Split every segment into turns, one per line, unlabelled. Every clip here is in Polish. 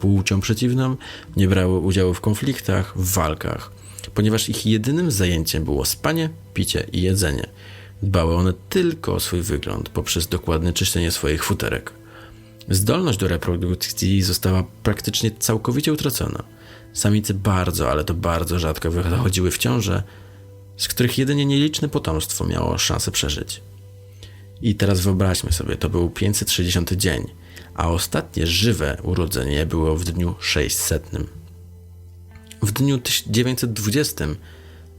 płcią przeciwną, nie brały udziału w konfliktach, w walkach, ponieważ ich jedynym zajęciem było spanie, picie i jedzenie. Dbały one tylko o swój wygląd poprzez dokładne czyszczenie swoich futerek. Zdolność do reprodukcji została praktycznie całkowicie utracona. Samice bardzo, ale to bardzo rzadko wychodziły w ciąże, z których jedynie nieliczne potomstwo miało szansę przeżyć. I teraz wyobraźmy sobie, to był 560 dzień, a ostatnie żywe urodzenie było w dniu 600. W dniu 1920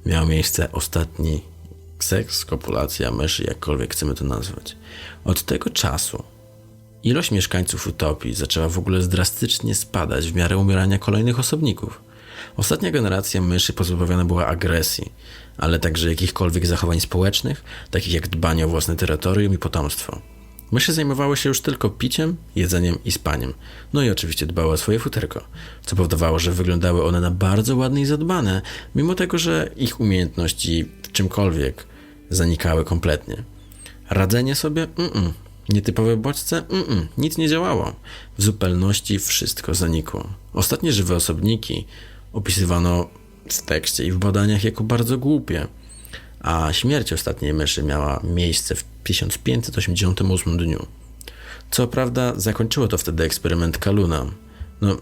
miał miejsce ostatni seks, kopulacja myszy, jakkolwiek chcemy to nazwać. Od tego czasu ilość mieszkańców utopii zaczęła w ogóle drastycznie spadać w miarę umierania kolejnych osobników. Ostatnia generacja myszy pozbawiona była agresji, ale także jakichkolwiek zachowań społecznych, takich jak dbanie o własne terytorium i potomstwo. Myszy zajmowały się już tylko piciem, jedzeniem i spaniem. No i oczywiście dbały o swoje futerko, co powodowało, że wyglądały one na bardzo ładne i zadbane, mimo tego, że ich umiejętności w czymkolwiek zanikały kompletnie. Radzenie sobie? Mm-mm. Nietypowe bodźce? Mm-mm. Nic nie działało. W zupełności wszystko zanikło. Ostatnie żywe osobniki opisywano w tekście i w badaniach jako bardzo głupie, a śmierć ostatniej myszy miała miejsce w 1588 dniu. Co prawda zakończyło to wtedy eksperyment Kaluna. No,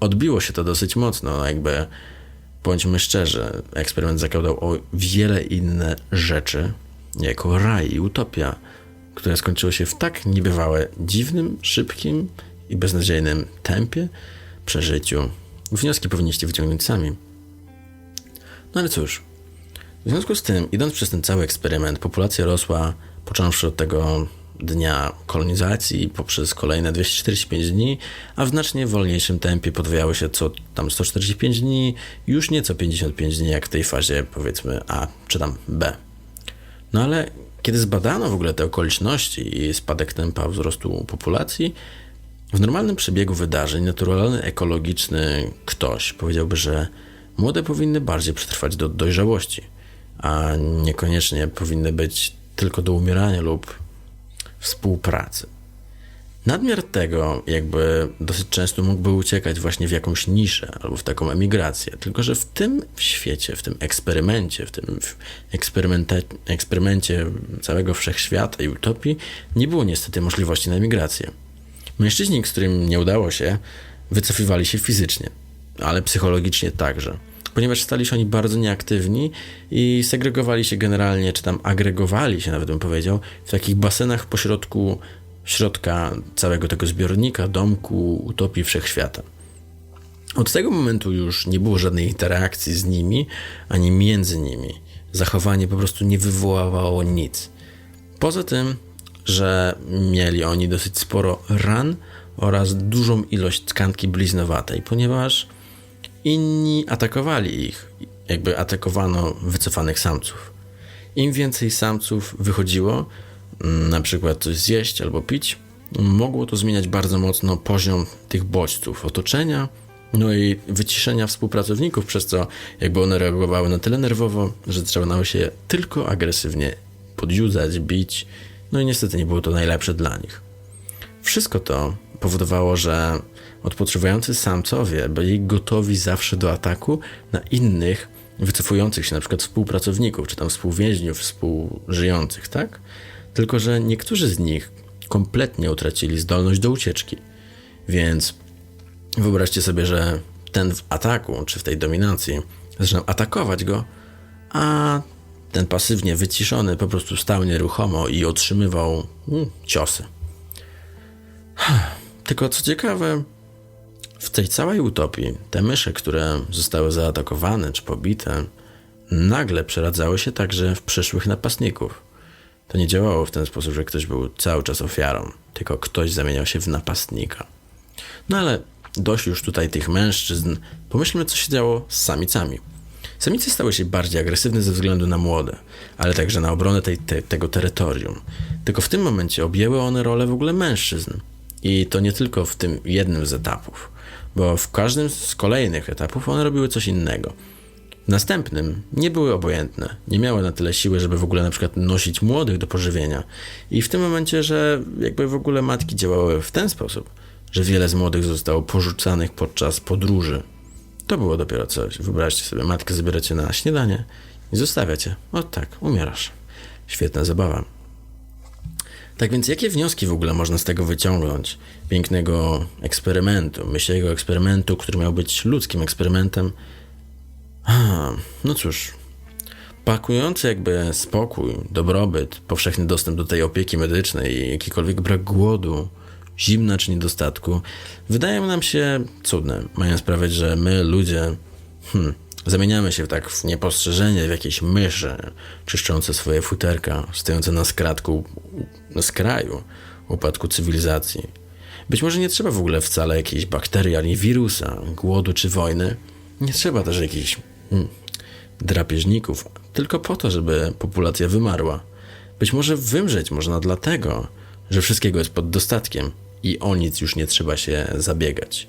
odbiło się to dosyć mocno, jakby bądźmy szczerzy, eksperyment zakładał o wiele inne rzeczy, jako raj i utopia, które skończyło się w tak niebywałe, dziwnym, szybkim i beznadziejnym tempie, przeżyciu. Wnioski powinniście wyciągnąć sami. No ale cóż, w związku z tym, idąc przez ten cały eksperyment, populacja rosła, począwszy od tego dnia kolonizacji poprzez kolejne 245 dni, a w znacznie wolniejszym tempie podwajały się co tam 145 dni, już nie co 55 dni, jak w tej fazie powiedzmy A czy tam B. No ale kiedy zbadano w ogóle te okoliczności i spadek tempa wzrostu populacji, w normalnym przebiegu wydarzeń naturalny, ekologiczny ktoś powiedziałby, że młode powinny bardziej przetrwać do dojrzałości, a niekoniecznie powinny być tylko do umierania lub współpracy. Nadmiar tego, jakby dosyć często mógłby uciekać właśnie w jakąś niszę albo w taką emigrację. Tylko, że w tym świecie, w tym eksperymencie, w tym eksperymencie całego wszechświata i utopii nie było niestety możliwości na emigrację. Mężczyźni, z którym nie udało się, wycofywali się fizycznie, ale psychologicznie także, ponieważ stali się oni bardzo nieaktywni i segregowali się generalnie, czy tam agregowali się, nawet bym powiedział, w takich basenach pośrodku środka całego tego zbiornika, domku, utopii wszechświata. Od tego momentu już nie było żadnej interakcji z nimi, ani między nimi. Zachowanie po prostu nie wywoływało nic. Poza tym, że mieli oni dosyć sporo ran oraz dużą ilość tkanki bliznowatej, ponieważ inni atakowali ich, jakby atakowano wycofanych samców. Im więcej samców wychodziło, na przykład coś zjeść albo pić, mogło to zmieniać bardzo mocno poziom tych bodźców, otoczenia, no i wyciszenia współpracowników, przez co jakby one reagowały na tyle nerwowo, że zaczynały się tylko agresywnie podjudzać, bić, no i niestety nie było to najlepsze dla nich. Wszystko to powodowało, że odpoczywający samcowie byli gotowi zawsze do ataku na innych wycofujących się na przykład współpracowników, czy tam współwięźniów, współżyjących, tak? Tylko, że niektórzy z nich kompletnie utracili zdolność do ucieczki. Więc wyobraźcie sobie, że ten w ataku, czy w tej dominacji, zaczynał atakować go, a ten pasywnie wyciszony po prostu stał nieruchomo i otrzymywał mm, ciosy. Tylko co ciekawe, w tej całej utopii te myszy, które zostały zaatakowane czy pobite, nagle przeradzały się także w przyszłych napastników. To nie działało w ten sposób, że ktoś był cały czas ofiarą, tylko ktoś zamieniał się w napastnika. No ale dość już tutaj tych mężczyzn, pomyślmy, co się działo z samicami. Samice stały się bardziej agresywne ze względu na młode, ale także na obronę tej, te, tego terytorium. Tylko w tym momencie objęły one rolę w ogóle mężczyzn. I to nie tylko w tym jednym z etapów, bo w każdym z kolejnych etapów one robiły coś innego. W następnym nie były obojętne, nie miały na tyle siły, żeby w ogóle na przykład nosić młodych do pożywienia. I w tym momencie, że jakby w ogóle matki działały w ten sposób, że wiele z młodych zostało porzucanych podczas podróży. To było dopiero coś. Wyobraźcie sobie, matkę zabieracie na śniadanie i zostawiacie. O tak, umierasz. Świetna zabawa. Tak więc, jakie wnioski w ogóle można z tego wyciągnąć? Pięknego eksperymentu, myślego eksperymentu, który miał być ludzkim eksperymentem. A, no cóż, pakujący jakby spokój, dobrobyt, powszechny dostęp do tej opieki medycznej i jakikolwiek brak głodu, zimna czy niedostatku, wydają nam się cudne, mają sprawiać, że my, ludzie, hmm, zamieniamy się tak w niepostrzeżenie w jakieś myszy, czyszczące swoje futerka, stojące na skratku, na skraju upadku cywilizacji. Być może nie trzeba w ogóle wcale jakiejś bakterii, ani wirusa, głodu czy wojny. Nie trzeba też jakichś hmm, drapieżników, tylko po to, żeby populacja wymarła. Być może wymrzeć można dlatego, że wszystkiego jest pod dostatkiem i o nic już nie trzeba się zabiegać.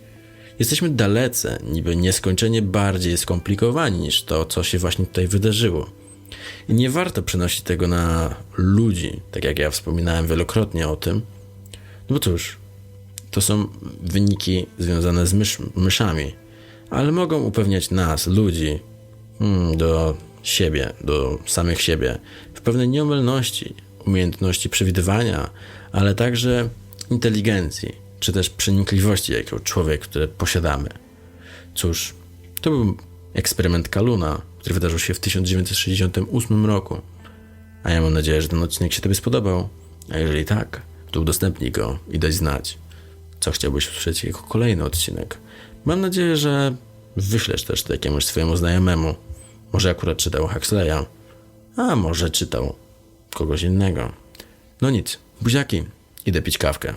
Jesteśmy dalece, niby nieskończenie bardziej skomplikowani niż to, co się właśnie tutaj wydarzyło. I nie warto przenosić tego na ludzi, tak jak ja wspominałem wielokrotnie o tym. No bo cóż, to są wyniki związane z mysz, myszami, ale mogą upewniać nas, ludzi, hmm, do siebie, do samych siebie, w pewnej nieomylności, umiejętności przewidywania, ale także inteligencji, czy też przenikliwości jako człowiek, które posiadamy. Cóż, to był eksperyment Kaluna, który wydarzył się w 1968 roku. A ja mam nadzieję, że ten odcinek się Tobie spodobał. A jeżeli tak, to udostępnij go i daj znać, co chciałbyś usłyszeć jako kolejny odcinek. Mam nadzieję, że wyślesz też to jakiemuś swojemu znajomemu. Może akurat czytał Huxleya, a może czytał kogoś innego. No nic, buziaki, idę pić kawkę.